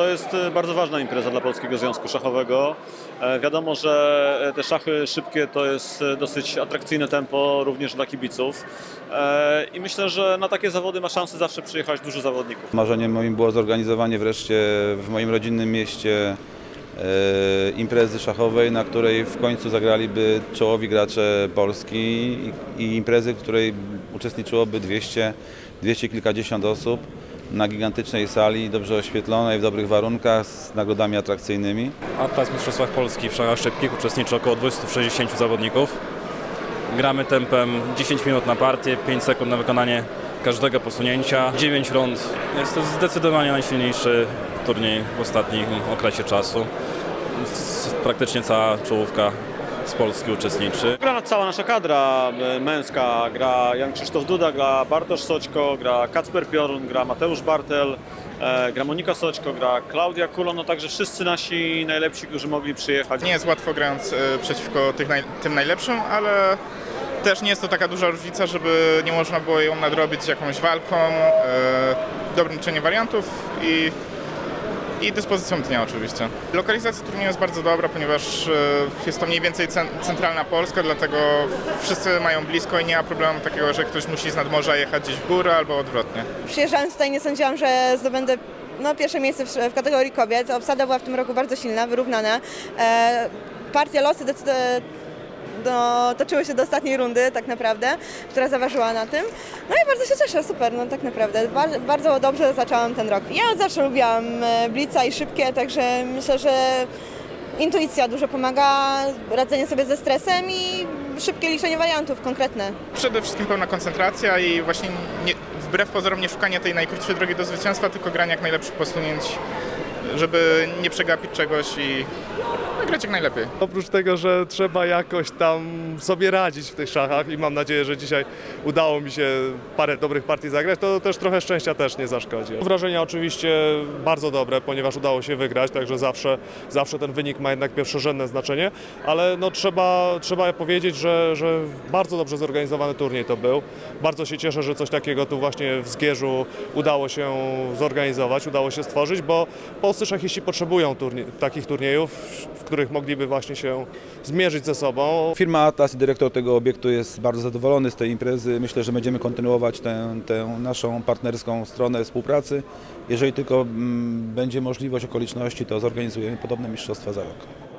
to jest e, bardzo ważna impreza dla Polskiego Związku Szachowego. E, Wiadomo, że e, te szachy szybkie to jest e, dosyć atrakcyjne tempo również dla kibiców. I myślę, że na takie zawody ma szansę zawsze przyjechać dużo zawodników. Marzeniem moim było zorganizowanie wreszcie w moim rodzinnym mieście imprezy szachowej, na której w końcu zagraliby czołowi gracze Polski i, imprezy, w której uczestniczyłoby 200, 200 kilkadziesiąt osób gigantycznej sali, dobrze oświetlonej, w dobrych warunkach, z nagrodami atrakcyjnymi. Atlas w Mistrzostwach Polski w szachach szybkich uczestniczy około 260 zawodników. Gramy tempem 10 minut na partię, 5 sekund na wykonanie każdego posunięcia, 9 rund. Jest to zdecydowanie najsilniejszy turniej w ostatnim okresie czasu. Praktycznie cała czołówka z Polski uczestniczy. Gra cała nasza kadra męska, gra Jan Krzysztof Duda, gra Bartosz Soćko, gra Kacper Piorun, gra Mateusz Bartel, e, gra Monika Soćko, gra Klaudia Kulon, no także wszyscy nasi najlepsi, którzy mogli przyjechać. Nie jest łatwo grając e, przeciwko tych naj, tym najlepszym, ale też nie jest to taka duża różnica, żeby nie można było ją nadrobić jakąś walką, e, dobrym liczeniem wariantów i, i dyspozycją dnia oczywiście. Lokalizacja turnieju jest bardzo dobra, ponieważ e, jest to mniej więcej cen, centralna Polska, dlatego wszyscy mają blisko i nie ma problemu takiego, że ktoś musi z nadmorza jechać gdzieś w górę albo odwrotnie. Przyjeżdżając tutaj nie sądziłam, że zdobędę no, pierwsze miejsce w, kategorii kobiet. Obsada była w tym roku bardzo silna, wyrównana. E, partie losy decyd- do, toczyły się do ostatniej rundy tak naprawdę, która zaważyła na tym. No i bardzo się cieszę, super, no tak naprawdę. Bar- bardzo dobrze zaczęłam ten rok. Ja zawsze lubiłam e, blica i szybkie, także myślę, że intuicja dużo pomaga, radzenie sobie ze stresem i szybkie liczenie wariantów konkretne. Przede wszystkim pełna koncentracja i właśnie nie, wbrew pozorom nie szukanie tej najkrótszej drogi do zwycięstwa, tylko granie jak najlepszych posunięć, żeby nie przegapić czegoś i grać jak najlepiej. Oprócz tego, że trzeba jakoś tam sobie radzić w tych szachach i mam nadzieję, że dzisiaj udało mi się parę dobrych partii zagrać, to też trochę szczęścia też nie zaszkodzi. Wrażenia oczywiście bardzo dobre, ponieważ udało się wygrać, także zawsze, zawsze ten wynik ma jednak pierwszorzędne znaczenie, ale no trzeba, trzeba powiedzieć, że, że bardzo dobrze zorganizowany turniej to był. Bardzo się cieszę, że coś takiego tu właśnie w Zgierzu udało się zorganizować, udało się stworzyć, bo polscy szachiści potrzebują turnie, takich turniejów, których mogliby właśnie się zmierzyć ze sobą. Firma Atlas i dyrektor tego obiektu jest bardzo zadowolony z tej imprezy. Myślę, że będziemy kontynuować tę, tę naszą partnerską stronę współpracy. Jeżeli tylko mm, będzie możliwość, okoliczności, to zorganizujemy podobne mistrzostwa za rok.